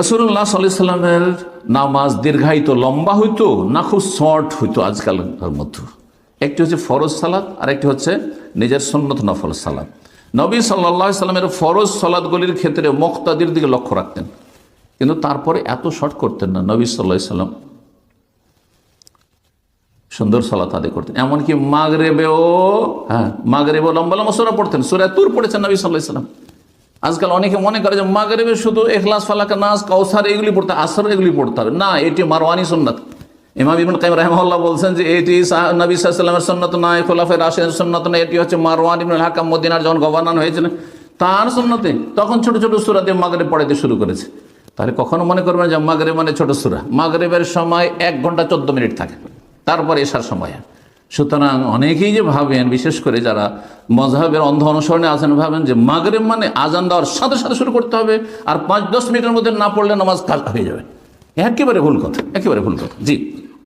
রসুল্লাহ সাল্লামের নামাজ দীর্ঘায়িত, লম্বা হইতো না খুব শর্ট হইতো আজকালকার মধ্যে? একটি হচ্ছে ফরজ সালাদ আর একটি হচ্ছে নিজের সন্ন্যত নফল সালাদ নবী সাল্লাহ সাল্লামের ফরজ সালাদগুলির ক্ষেত্রে মক্তাদির দিকে লক্ষ্য রাখতেন। কিন্তু তারপরে এত শর্ট করতেন না, নবী সাল্লাহ সাল্লাম সুন্দর সালাত আদায় করতেন। এমনকি মাগরেবেও হ্যাঁ মাগরেবেও লম্বা লম্বা সোরা পড়তেন, সোরা তুর পড়েছেন নবী সাল্লাহ সাল্লাম। আজকাল অনেকে মনে করে যে মাগরেবে শুধু এখলাস ফালাকা নাস কৌসার এগুলি পড়তে, আসর এগুলি পড়তে হবে। না, এটি মারওয়ানি সুন্নাত। ইমাম ইবন কাইম রাহমাল্লাহ বলছেন যে এটি নবী সাল্লামের সন্ন্যত নয় খোলাফের রাশের সন্ন্যত নয় এটি হচ্ছে মারওয়ান ইবন হাকাম মদিনার যখন গভর্নর হয়েছিলেন, তার সন্ন্যতে তখন ছোট ছোট সুরা দিয়ে মাগরে পড়াইতে শুরু করেছে। তাহলে কখনো মনে করবেন যে মাগরে মানে ছোট সুরা? মাগরেবের সময় এক ঘণ্টা চোদ্দ মিনিট থাকে। তারপরে এসার সময় সুতরাং অনেকেই যে ভাবেন, বিশেষ করে যারা মজাহের অন্ধ অনুসরণে আছেন, ভাবেন যে মাগরেব মানে আজান দেওয়ার সাথে সাথে শুরু করতে হবে আর পাঁচ দশ মিনিটের মধ্যে না পড়লে নামাজ কাজ হয়ে যাবে। একেবারে ভুল কথা, একেবারে ভুল কথা। জি।